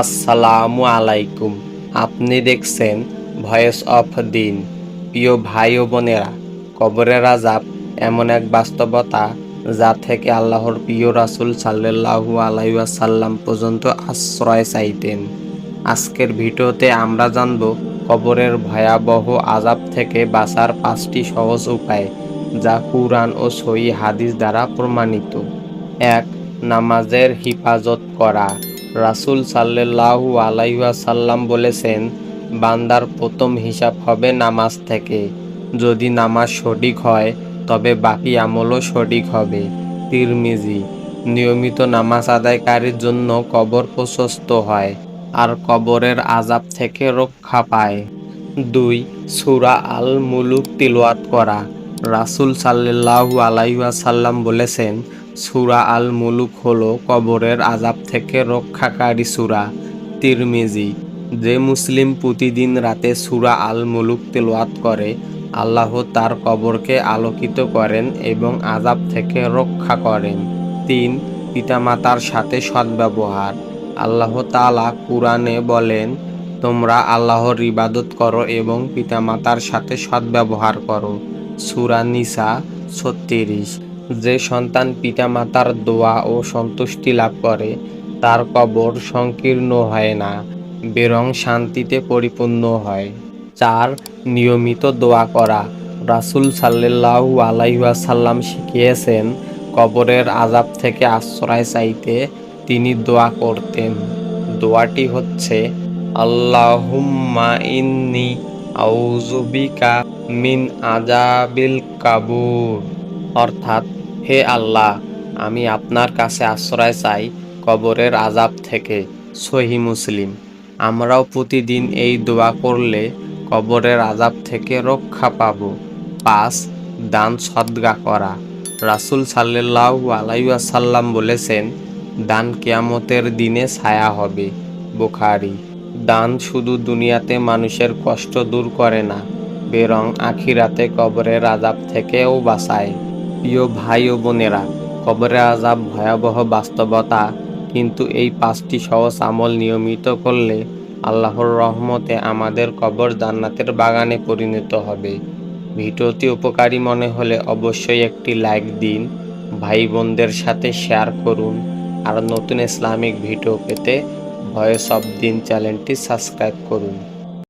আসসালামু আলাইকুম। আপনি দেখছেন ভয়েস অফ দিন। প্রিয় ভাই ও বোনেরা, কবরের আজাব এমন এক বাস্তবতা যা থেকে আল্লাহর প্রিয় রাসূল সাল্লাল্লাহু আলাইহি ওয়াসাল্লাম পর্যন্ত আশ্রয় চাইতেন। আজকের ভিডিওতে আমরা জানব কবরের ভয়াবহ আজাব থেকে বাঁচার পাঁচটি সহজ উপায় যা কুরআন ও সহি হাদিস দ্বারা প্রমাণিত। এক, নামাজের হিফাজত করা। রাসূল সাল্লাল্লাহু আলাইহি ওয়াসাল্লাম বলেছেন, বান্দার প্রথম হিসাব হবে নামাজ থেকে। যদি নামাজ সঠিক হয়, তবে বাকি আমলও সঠিক হবে। তিরমিজি, নিয়মিত নামাজ আদায়কারীর জন্য কবর প্রশস্ত হয় আর কবরের আজাব থেকে রক্ষা পায়। দুই, সূরা আল মুলুক তিলওয়াত করা। রাসূল সাল্লাল্লাহু আলাইহি ওয়াসাল্লাম বলেছেন সূরা আল মুলুক হল কবরের আজাব থেকে রক্ষাকারী সূরা, তিরমিজি, যে মুসলিম প্রতিদিন রাতে সুরা আল মুলুক তেলোয়াত করে, আল্লাহ তার কবরকে আলোকিত করেন এবং আজাব থেকে রক্ষা করেন। তিন, পিতামাতার সাথে সদ্ব্যবহার। আল্লাহ তাআলা কুরআনে বলেন, তোমরা আল্লাহর ইবাদত করো এবং পিতামাতার সাথে সদ্ব্যবহার করো। সুরা নিসা ছত্রিশ। যে সন্তান পিতামাতার দোয়া ও সন্তুষ্টি লাভ করে, তার কবর সংকীর্ণ হয় না, বরং শান্তিতে পরিপূর্ণ হয়। চার, নিয়মিত দোয়া করা। রাসূল সাল্লাল্লাহু আলাইহি ওয়াসাল্লাম শিখিয়েছেন, কবরের আজাব থেকে আশ্রয় চাইতে তিনি দোয়া করতেন। দোয়াটি হচ্ছে, আল্লাহুম্মা ইন্নি আউযুবিকা মিন আজাবিল কাবুর। অর্থাৎ, হে আল্লাহ, আমি আপনার কাছে আশ্রয় চাই কবরের আজাব থেকে, সহি মুসলিম। আমরাও প্রতিদিন এই দোয়া করলে কবরের আজাব থেকে রক্ষা পাব। পাঁচ, দান সদ্গা করা। রাসূল সাল্লাল্লাহু আলাইহি ওয়াসাল্লাম বলেছেন, দান কিয়ামতের দিনে ছায়া হবে। বুখারী। দান শুধু দুনিয়াতে মানুষের কষ্ট দূর করে না, বেরং আখিরাতে কবরের আজাব থেকেও বাঁচায়। প্রিয় ভাই ও বোনেরা, কবরের আজাব ভয়াবহ বাস্তবতা, কিন্তু এই পাঁচটি সহজ আমল নিয়মিত করলে আল্লাহর রহমতে আমাদের কবর জান্নাতের বাগানে পরিণত হবে। ভিডিওটি উপকারী মনে হলে অবশ্যই একটি লাইক দিন, ভাই বোনদের সাথে শেয়ার করুন, আর নতুন ইসলামিক ভিডিও পেতে ভয়েস অফ দিন চ্যানেলটি সাবস্ক্রাইব করুন।